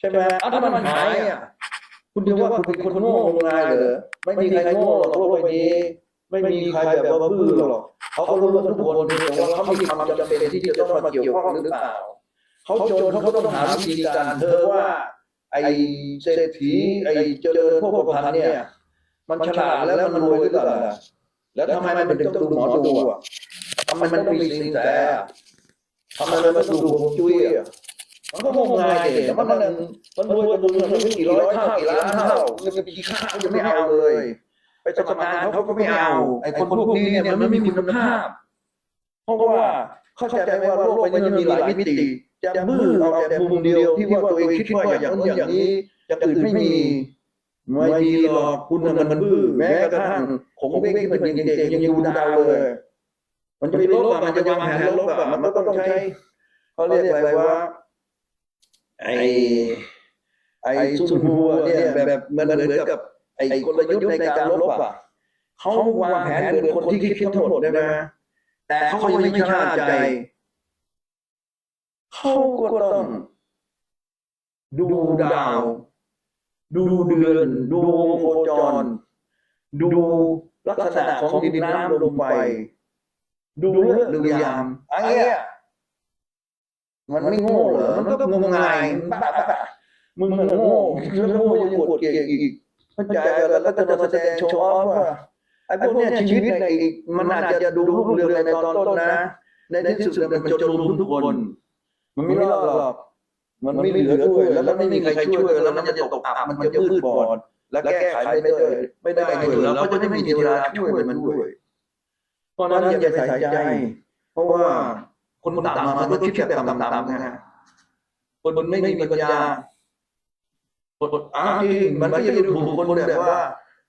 ใช่ไหมอ้าวถ้ามันหายอะคุณจะว่าคุณเป็นคนโง่งมงายเหรอไม่มีใครโง่หรอกโลกใบนี้ ไม่มีใครแบบว่าบื้อหรอกเขาก็รู้ว่าทุกคนเพียงแต่ว่าเขามีความจำเป็นที่จะต้องมาเกี่ยวข้องหรือเปล่าเขาจนเขาก็ต้องหาวิธีการเธอว่า ไอ้เศรษฐีไอ้เจริญพวกพันธุ์เนี่ย มันฉลาดแล้วมันรวยหรือเปล่าล่ะแล้วทำไมมันถึงต้องดูหมอดูอะทำไมมันต้องมีสินแสอะทำไมมันต้องดูฮวงจุ้ยอะ มันก็งมงายเด็แต่มันมันมันรวยกว่ามึงมันไม่กี่ร้อยเท่ากี่ล้านเท่าเงินกี่ข้าวยังไม่เอาเลย ไปสมัครงานเขาก็ไม่เอาไอ้คนพวกนี้เนี่ยมันไม่มีคุณภาพเพราะว่าเข้าใจไหมว่าโลกใบนี้มันมีหลายมิติจะบื้อเอาแต่มุมเดียวที่ว่าตัวเองคิดว่าอย่างนั้นอย่างนี้อย่างอื่นไม่มีไม่มีหรอกคุณน่ะมันบื้อแม้กระทั่งผมเองที่มันยังเด็กยังดูดาวเลย มันจะไปลบอะมันจะวางแผนลบอะมันก็ต้องใช้เขาเรียกอะไรว่า ไอ้ไอ้ซุนฮัวเนี่ยแบบมันเหมือนกับ ไอ้กลยุทธ์ในการลบอะเขาวางแผนเหมือนคนที่คิดทั้งหมดเลยนะ แต่เขายังไม่ชาใจเขาก็ต้องดูดาว ดูเดือน ดูวงโคจร ดูลักษณะของดินน้ำลมไฟดูเรื่องดูยามอันเนี้ย มันไม่โง่เหรอมันก็งมงายบ้าบ้ามึงมันโง่แล้วโง่ยังปวดเก่งอีกเข้าใจแล้วก็จะมาแสดงโชว์ออฟว่าไอ้พวกเนี้ยชีวิตในมันอาจจะดูรุ่งเรืองในตอนต้นนะในที่สุดมันจนรุมทุกคน มันไม่รอดหรอกมันไม่เหลือด้วยแล้วมันไม่มีใครช่วยแล้วมันจะตกอับมันจะมืดบอดและแก้ไขไม่ได้ไม่ได้ด้วยแล้วก็จะไม่มีเวลาช่วยมันด้วยเพราะนั้นอย่าใส่ใจ เพราะว่า คนต่ำมามันก็คิดแบบต่ำๆนะฮะคนไม่มีปัญญาอ้าวจริงมันไม่ใช่ถูกคนแบบว่า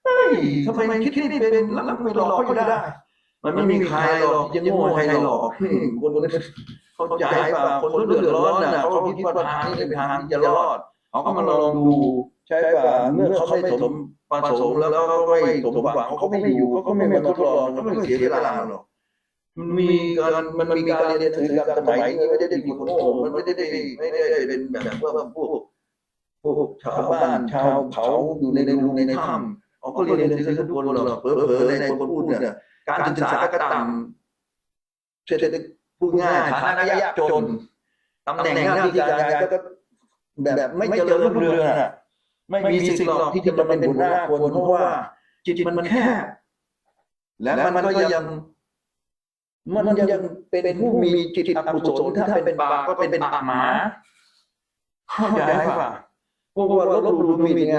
เฮ้ยทำไมคิดไม่เป็นแล้วทำไมหลอกเขาได้ มันไม่มีใครหรอกที่จะโง่ใครหรอกคนเข้าใจป่ะคนเดือดร้อนน่ะเขาคิดว่าทางนี้เป็นทางที่จะรอดเขาก็มาลองดูใช่ป่ะเมื่อเขาไม่สมประสงค์แล้วเขาไม่สมหวังเขาไม่อยู่เขาก็ไม่มาทดลองเขาไม่เสียเวลาหรอก มันมีการมันมีการเรียนหนังกันสมัยนี้ไม่ได้ด้มีคนโง่มันไม่ได้ไม่ได้เป็นแบบพวกพวกพวกชาวบ้านชาวเขาอยู่ในในรูในถ้ำเขาก็เรียนหนังสือกันทุกคนหรอกเผลอๆในคนพูดเนี่ยการศึกษาก็ต่ำเศรษฐกิจพูดง่ายฐานะยากจนตำแหน่งหน้าที่การงานก็แบบไม่เจริญรุ่งเรืองอะไม่มีสิ่งหรอกที่จะมาเป็นหัวหน้าคนเพราะว่าจิตมันแคบและมันก็ยัง มันยังเป็นผู้มีจิตอกุศลถ้าเป็นบาปก็เป็นบาปหมาเข้าใจป่ะพวกว่าลบหลู่หมิ่นไง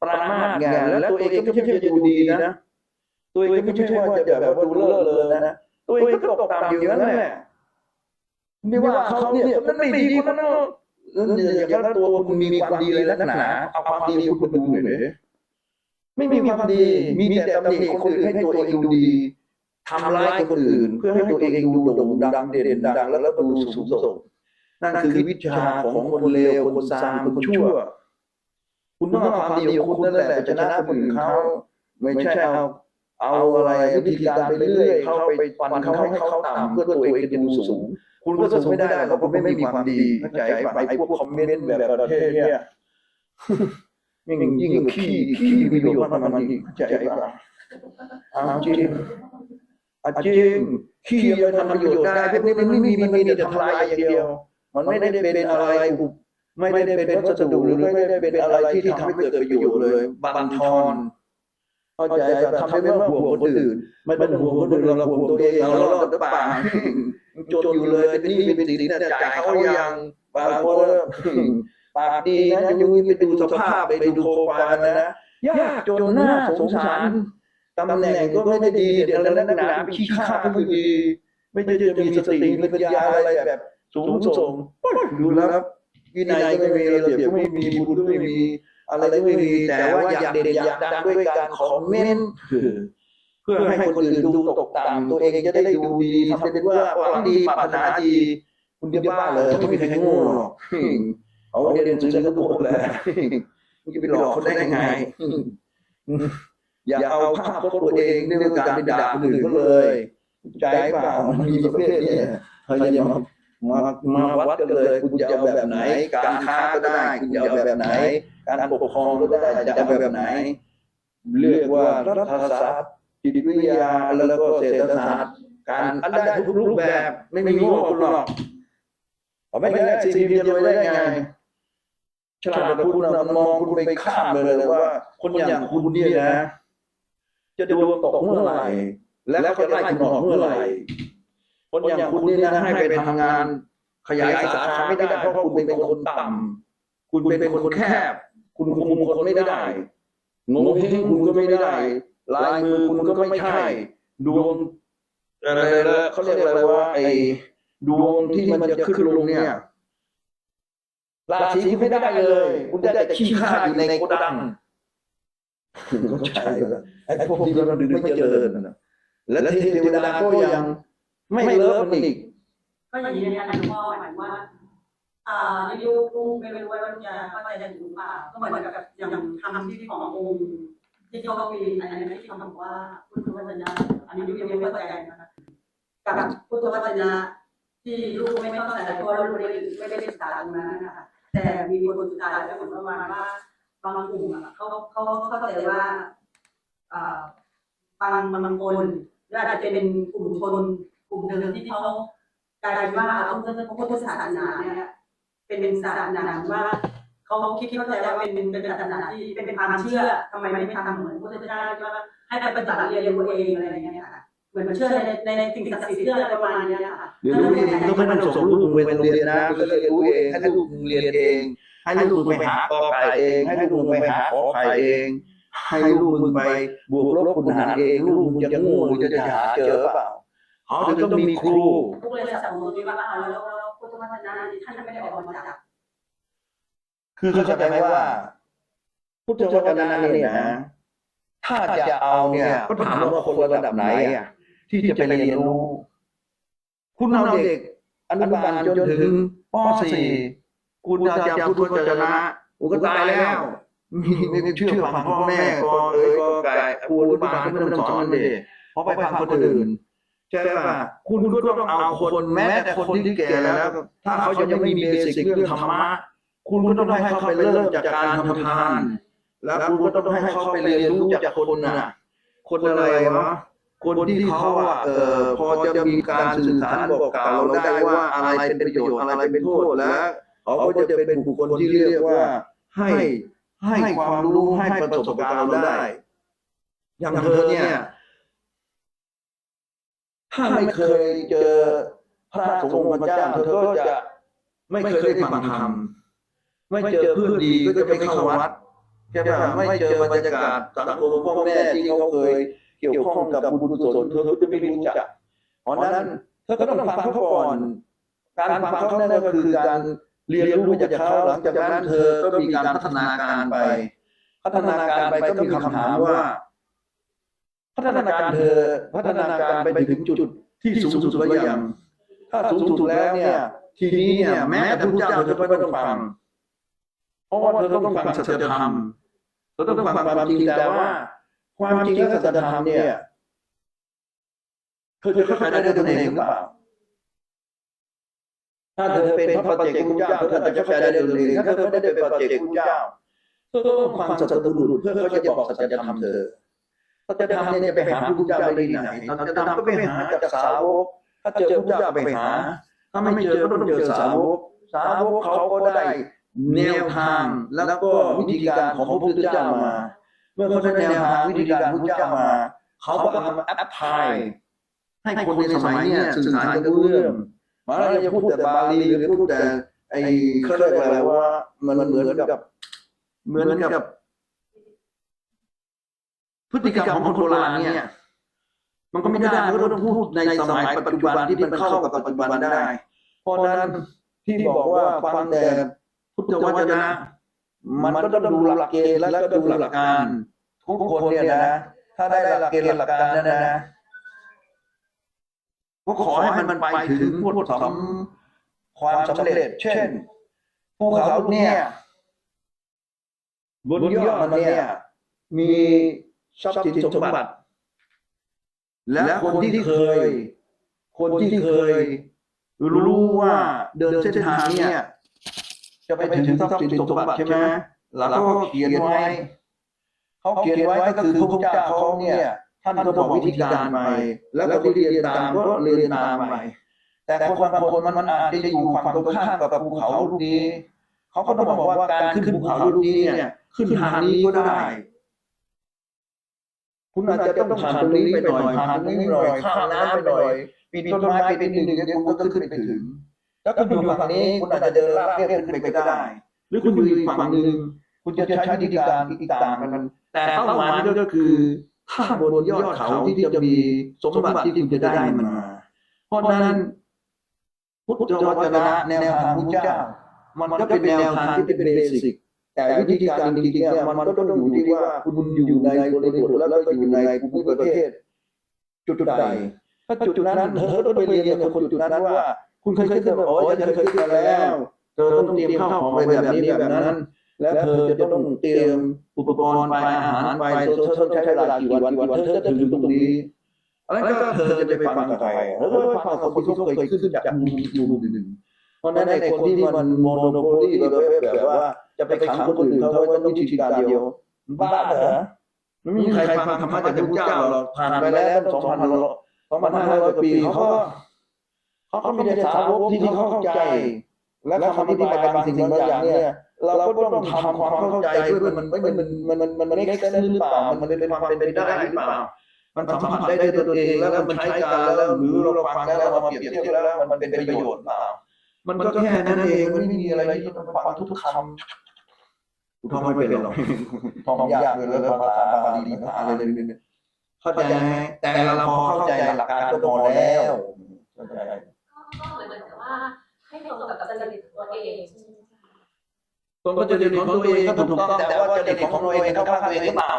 ปรามาสไงแล้วตัวเองก็ไม่ใช่จะดูดีนะตัวเองก็ไม่ใช่ว่าจะแบบว่าดูเลอะเลยนะตัวเองก็ตกต่ำอยู่นั่นแหละนี่ว่าเขาเนี่ยมันไม่ดีคนนั้นอย่างนั้นตัวคุณมีความดีเลยลักษณะเอาความดีคุณดูหน่อยไม่มีความดี มีแต่ตำหนิคนอื่นให้ตัวเองดูดี ทำร้ายคนอื่น เพื่อให้ตัวเองดูโด่งดังเด่นดัง แล้วแล้วดูสูงส่งนั่นคือวิชาของคนเลวคนซามคนชั่ว คุณต้องเอาความดีของคุณนั่นแหละไปชนะคนอื่นเขาไม่ใช่เอาเอาอะไรวิธีการไปเรื่อยเข้าไปฟันเขาให้เขาต่ำเพื่อตัวเองจะดูสูง คุณก็สูงไม่ได้หรอกเพราะไม่มีความดีเข้าใจป่ะไอ้พวกคอมเมนต์แบบประเทศเนี่ยยิ่งยิ่งขี้ขี้มีประโยชน์มากมันยิ่งเข้าใจป่ะเอาจริงเอา จริงขี้ยังทำประโยชน์ได้พวกนี้มันไม่มีมันมีแต่ทำลายอย่างเดียว มันไม่ได้เป็นอะไรอุไม่ได้เป็นวัสดุหรือไม่ได้เป็นอะไรที่ทำให้เกิดประโยชน์เลยบันทอนเข้าใจะทำให้ไม่ห่วงคนอื่นไม่เป็นห่วงคนอื่นเราห่วงตัวเองเรารอดหรือเปล่าจนอยู่เลยเป็นนี้เป็นสินนี่ยจ่ายเขายังบางคนปากดีนะยังไปดูสภาพไปดูโครงกานะนะยากจนหน้าสงสาร ตำแหน่งก็ไม่ได้ดีเดี๋ยวแล้วนักหนาขี้ข้าไม่ดี ไม่ได้จะมีสติมีปัญญาอะไรแบบสูงส่งดูแล้วครับวินัยก็ไม่มีระเบียบก็ไม่มีบุญก็ไม่มี อะไรก็ไม่มีแต่ว่าอยากเด่นอยากดังด้วยการคอมเมนต์เพื่อให้คนอื่นดูตกต่ำตัวเองจะได้ดูดีทำเป็นว่าหวังดีปรารถนาดีคุณจะบ้าเลยไม่มีใครโง่หรอกเขาเรียนหนังสือกันทุกคนแหละมึงจะไปหลอกเขาได้ยังไง อย่าเอาภาพพจน์ตัวเองด้วยการไปด่าคนอื่นเขาเลย ใจเปล่ามันมีประเภทนี้พยายามมามาวัดกันเลยคุณจะเอาแบบไหน การค้าก็ได้ คุณจะเอาแบบไหน การปกครองก็ได้จะเอาแบบไหน เรียกว่ารัฐศาสตร์จิตวิทยาแล้วก็เศรษฐศาสตร์ การอันได้ทุกรูปแบบ ไม่มีโง่คุณหรอกเอาไม่ได้ซีเรียนรวยได้ไงฉลาดคุณนะมันมองคุณไปข้ามเลยเลยว่า คนอย่างคุณเนี่ยนะ จะดวงตกเมื่อไหร่แล้วเขาจะไล่คุณออกเมื่อไหร่คนอย่างคุณนี่นะให้ไปทำงาน ขยายสาขาไม่ได้เพราะคุณเป็นคนต่ำคุณเป็นคนแคบ คุณคุมคนไม่ได้โง่เฮงคุณก็ไม่ได้ ลายมือคุณก็ไม่ใช่ดวงอะไรละเขาเรียกอะไรว่าไอ้ดวงที่มันจะขึ้นลงเนี่ยราศีไม่ได้เลย คุณได้แต่ขี้ข้าอยู่ในโกดัง ก็ใช่แล้วไอ้พวกที่เราดึงไม่เจอนะและเทวดาก็ยังไม่เลิฟมันอีกก็อย่างนี้นะคะหลวงพ่อหมายว่าอ่าในยุคไม่รู้ว่าจะเข้าใจได้หรือเปล่าก็เหมือนกับอย่างทำที่ขององค์ที่เขามีอันนี้ที่เขาบอกว่าพุทธวจนะอันนี้ยังไม่เข้าใจนะคะกับพุทธวจนะที่ลูกไม่เข้าใจเพราะว่าลูกไม่ได้ไม่ได้ศึกษาตรงนั้นนะคะแต่มีคนศึกษาแล้วผมประมาณว่า บางกลุ่มอะเขาเขาเข้าใจว่าอ่าบางบางคนหรืออาจจะเป็นกลุ่มชนกลุ่มหนึ่งที่เขากลายเป็นว่าเอาพุทธพระพุทธศาสนาเนี่ยเป็นเป็นศาสนาว่าเขาคิดเข้าใจว่าเป็นเป็นเป็นศาสนาที่เป็นเป็นความเชื่อทำไมไม่ทำเหมือนพระพุทธเจ้าว่าให้ไปปฏิบัติเรียนรู้เองอะไรอย่างเงี้ยค่ะเหมือนมันเชื่อในในในสิ่งศักดิ์สิทธิ์เชื่ออะไรประมาณเนี้ยค่ะเรียนรู้เองก็ไม่ต้องส่งลูกมึงไปโรงเรียนนะมึงก็เรียนรู้เองให้ลูกมึงเรียนเอง ให้ลูกมึงไปหากอไก่เอง ให้ลูกมึงไปหาขอไข่เอง ให้ลูกมึงไปบวกลบคูณหารเอง ลูกมึงจะโง่หรือจะหาเจอเปล่าเขาจะต้องมีครูพวกเลยสับสนว่าอ้าวแล้วแล้วพุทธวจนะที่ท่านไม่ได้ออกมาจากคือเข้าใจไหมว่า พุทธวจนะเนี่ยนะถ้าจะเอาเนี่ยก็ถามว่าคนระดับไหนอะที่จะไปเรียนรู้ คุณเอาเด็กอนุบาลจนถึงป .4 คุณจะจำพุทธวจนะคุณก็ตายแล้วมีไม่เชื่อฟังพ่อแม่ก็เอ้ยก็ไก่ครูอนุบาลก็ไม่ต้องสอนมันด็เพราะไปฟังคนอื่นใช่ป่ะคุณก็ต้องเอาคนแม้แต่คนที่แก่แล้ว ถ้าเขายังไม่มีเบสิกเรื่องธรรมะคุณก็ต้องให้เขาไปเริ่มจากการทำทาน แล้วคุณก็ต้องให้เขาไปเรียนรู้จากคนน่ะ คนอะไรวะคนที่เขาอะเออพอจะมีการสื่อสารบอกกล่าวเราได้ว่าอะไรเป็นประโยชน์อะไรเป็นโทษแล้ว เขาก็จะเป็นบุคคลที่เรียกว่าให้ให้ความรู้ให้ประสบการณ์เราได้ อย่างเธอเนี่ย ถ้าไม่เคยเจอพระสงฆ์พระเจ้าเธอก็จะไม่เคยได้ฟังธรรมไม่เจอเพื่อนดีก็จะไม่เข้าวัดใช่ไหมไม่เจอบรรยากาศสังคมพ่อแม่ที่เขาเคยเกี่ยวข้องกับบุญกุศลเธอจะไม่รู้จักเพราะนั้นเธอก็ต้องฟังเขาก่อน การฟังเขานั่นก็คือการ เรียนรู้จากเขาหลังจากนั้นเธอก็มีการพัฒนาการไป พัฒนาการไปก็มีคำถามว่า พัฒนาการเธอพัฒนาการไปถึงจุดที่สูงสุดแล้วยังถ้าสูงสุดแล้วเนี่ย ทีนี้เนี่ยแม้แต่พระเจ้าเธอก็ไม่ต้องฟังเพราะว่าเธอต้องฟังสัจธรรมเธอต้องฟังความจริงแต่ว่า ความจริงและสัจธรรมเนี่ยเธอจะเข้าใจได้ด้วยตนเองหรือเปล่า ถ้าเธอเป็นพระปัจเจกพุทธเจ้าเธออาจจะเข้าใจได้ด้วยตนเองถ้าเธอไม่ได้เป็นพระปัจเจกพุทธเจ้าเธอต้องฟังสัจธรรมบุรุษเพื่อเขาจะบอกสัจธรรมเธอสัจธรรมเนี่ยไปหาพระพุทธเจ้าได้ที่ไหนสัจธรรมก็ไปหาจากสาวกถ้าเจอพระพุทธเจ้าไปหา ถ้าไม่เจอก็ต้องเจอสาวกสาวกเขาก็ได้แนวทางแล้วก็วิธีการของพระพุทธเจ้ามา เมื่อเขาได้แนวทางวิธีการพระพุทธเจ้ามา เขาก็ทำแอปพลายให้คนในสมัยเนี้ยสื่อสารกันรู้เรื่อง มาเราจะพูดแต่บาลีหรือพูดแต่ไอ้เขาเรียกอะไรว่ามันเหมือนกับ เหมือนกับ พฤติกรรมของคนโบราณเนี่ยมันก็ไม่ได้มันก็ต้องพูดในสมัยปัจจุบันที่มันเข้ากับปัจจุบันได้ เพราะนั้นที่บอกว่าฟังแต่พุทธวจนะ มันก็ต้องดูหลักเกณฑ์และก็ดูหลักการทุกคนเนี่ยนะ ถ้าได้หลักเกณฑ์หลักการนั่นนะ ก็ขอให้มันไปถึงพวกสำความสำเร็จ เช่นภูเขาเนี่ยบนยอดมันเนี่ย มีทรัพย์สินสมบัติ และคนที่เคย คนที่เคย รู้ว่าเดินเส้นทางเนี่ย จะไปถึงทรัพย์สินสมบัติใช่ไหมแล้วก็เขียนไว้เขาเขียนไว้ก็คือพระพุทธเจ้าเขาเนี่ย ท่านก็บอกวิธีการไปแล้วก็เรียนตามก็เรียนตามไปแต่คนบางคนมันมันอาจจะอยู่ฝั่งตรงข้ามกับภูเขาลูกนี้ เขาก็ต้องบอกว่าการขึ้นภูเขาลูกนี้เนี่ย ขึ้นทางนี้ก็ได้ คุณอาจจะต้องผ่านตรงนี้ไปหน่อยผ่านตรงนี้หน่อยข้ามน้ำไปหน่อยปีนต้นไม้ไปปีนหนึ่งเดี๋ยวคุณก็ขึ้นไปถึง แล้วคุณอยู่ฝั่งนี้คุณอาจจะเดินลาดเลียดขึ้นไปก็ได้ หรือคุณอยู่อีกฝั่งหนึ่งคุณจะใช้วิธีการที่ต่างกันแต่เป้าหมายก็คือ ถ้าบนยอดเขาที่จะมีสมบัติที่คุณจะได้มันมา เพราะนั้น พุทธวจนะแนวทางพุทธเจ้า มันก็เป็นแนวทางที่เป็นเบสิกแต่วิธีการจริงๆเนี่ยมันก็ต้องอยู่ที่ว่าคุณอยู่ในบริบทแล้วก็อยู่ในภูมิประเทศ จุดใดถ้าจุดนั้นเธอต้องไปเรียนกับคนจุดนั้นว่า คุณเคยขึ้นมาโอ้ยฉันเคยขึ้นมาแล้วเธอต้องเตรียมข้าวของไปแบบนี้แบบนั้น และเธอจะต้องเตรียมอุปกรณ์ไปอาหารไปเธอต้องใช้เวลากี่วันกี่วันเธอจะถึงตรงนี้แล้วก็เธอจะไปฟังใครเธอก็ไปฟังคนที่เขาเคยขึ้นจากมุมมุมหนึ่งเพราะนั้นไอ้คนที่มันโมโนโพลีแบบว่าจะไปขังคนอื่นเขาไว้ต้องวิธีการเดียวบ้าเหรอไม่มีใครฟังธรรมะจากพระพุทธเจ้าหรอกผ่านไปแล้วสองพันสองพันห้าร้อยปีเขาก็เขาก็มีแต่สาวกที่เขาเข้าใจ และคำอธิบายบางสิ่งบางอย่างเนี่ย เราก็ต้องทำความเข้าใจด้วยมันมันมันมันมันมันมันไม่เซนหรือเปล่ามันมันเป็นความเป็นไปได้หรือเปล่ามันสัมผัสได้ด้วยตัวเองแล้วมันใช้การแล้วหรือเราฟังแล้วเรามาเปรียบเทียบแล้วมันเป็นประโยชน์เปล่ามันก็แค่นั้นเองมันไม่มีอะไรที่ต้องฟังทุกคำกูท่องไม่เป็นหรอกท่องยากเลยแล้วภาษาบาลีภาษาอะไรเลยเข้าใจไหมแต่เราพอเข้าใจหลักการก็พอแล้วก็ก็เหมือนกับว่าให้ตรงกับจริตตัวเองใช่ไหม คะตรงก็จริตของตัวเองก็ถูกต้องแต่ว่าจริตของตัวเองเข้าข้างตัวเองหรือเปล่า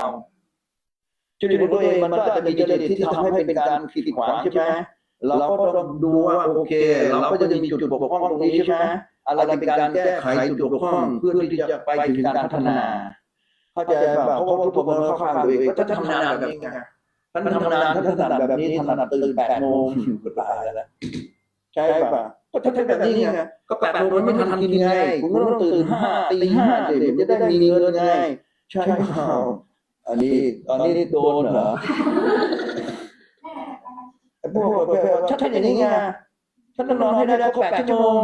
จริตของตัวเองมันก็อาจจะมีจริตที่ทำให้เป็นการขีดขวางใช่ไหมเราก็ต้องดูว่าโอเค เราก็จะมีจุดบกพร่องตรงนี้ใช่ไหมอะไรเป็นการแก้ไขจุดบกพร่องเพื่อที่จะไปถึงการพัฒนาเข้าใจป่ะเพราะว่าทุกคนเข้าข้างตัวเองก็จะทำงานแบบนี้ไงท่านทำงานท่านถนัดแบบนี้ถนัดตื่นแปดโมงก็ตายแล้วใช่ป่ะ ก็ถ้าเป็นแบบนี้ไงก็แปดโมงมันไม่ทันกินไงคุณก็ต้องตื่นห้าตีห้าเด็กจะได้มีเงินไงใช่เปล่าอันนี้ตอนนี้โดนเหรอไอ้พวกแบบว่าถ้าถ้าอย่างนี้ไงฉันต้องนอนให้ได้ครบแปดชั่วโมง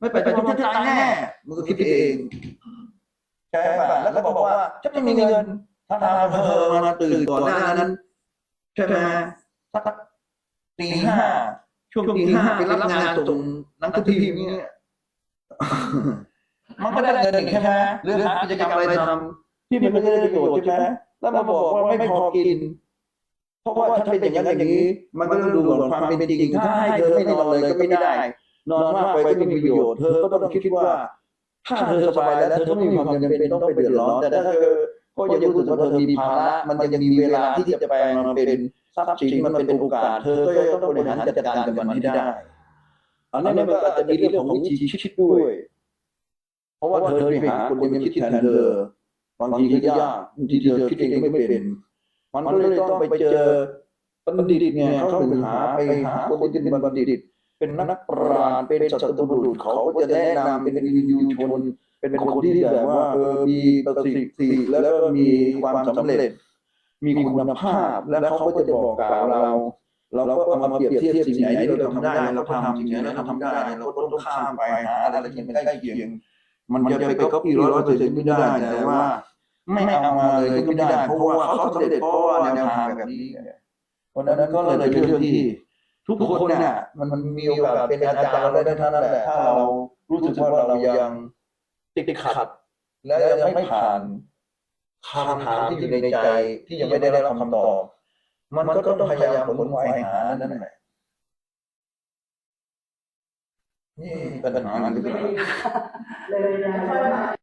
ไม่แปดชั่วโมงฉันจะตายแน่มึงก็คิดเองใช่ป่ะแล้วก็บอกว่าฉันไม่มีเงินถ้าทางเธอมาตื่นก่อนหน้านั้นใช่ไหมสักตีห้า ช่วงตีห้าไปรับงานส่งหนังสือพิมพ์เนี่ยมันก็ได้เงินอีกใช่ไหมหรือหากิจกรรมอะไรทำที่มันไม่ได้ประโยชน์ใช่ไหมแล้วมาบอกว่าไม่พอกิน เพราะว่าถ้าเป็นอย่างนั้นอย่างนี้ มันก็ต้องดูเหมือนความเป็นจริงถ้าให้เธอไม่นอนเลยก็ไม่ได้ นอนมากไปก็ไม่มีประโยชน์เธอก็ต้องคิดว่า ถ้าเธอสบายแล้วเธอไม่มีความจำเป็นต้องไปเดือดร้อนแต่ถ้าเธอก็ยังรู้สึกว่าเธอมีภาระมันยังมีเวลาที่จะแปลงมันเป็น ทรัพย์สินมันเป็นโอกาสเธอก็ต้องบริหารจัดการกับมันให้ได้อันนี้มันก็อาจจะมีเรื่องของวิธีคิดด้วย เพราะว่าเธอไปหาคนที่มันคิดแทนเธอบางทีก็ยากบางทีเธอคิดเองก็ไม่เป็น มันก็เลยต้องไปเจอบัณฑิตไงเขาถึงหาไปหาคนที่เป็นบัณฑิต เป็นนักปราชญ์เป็นสัตบุรุษเขาก็จะแนะนำเป็นวิญญูชนเป็นคนที่แบบว่าเออมีประสิทธิภาพแล้วก็มีความสำเร็จ มีคุณภาพ แล้วเขาก็จะบอกกล่าวเรา เราก็เอามาเปรียบเทียบสิ่งไหนที่เราทำได้ เราทำสิ่งไหนเราทำได้ เราก็ต้องข้ามไปหาอะไรที่มันใกล้เคียง มันจะไปก๊อปปี้ร้อยเปอร์เซ็นต์ไม่ได้แต่ว่า ไม่เอามาเลยก็ไม่ได้เพราะว่าเขาสำเร็จเพราะว่าแนวทางแบบนี้เพราะนั้นก็เลยเป็นเรื่องที่ทุกคนเนี่ยมันมันมีโอกาสเป็นอาจารย์ได้เท่านั้นแหละถ้าเรารู้สึกว่าเรายังติดขัด และยังไม่ผ่าน คำถามที่อยู่ในใจที่ยังไม่ได้รับคำตอบ มันก็ต้องพยายามขนขวายหานั่นแหละนี่ปัญหาที่เป็นเลยนะ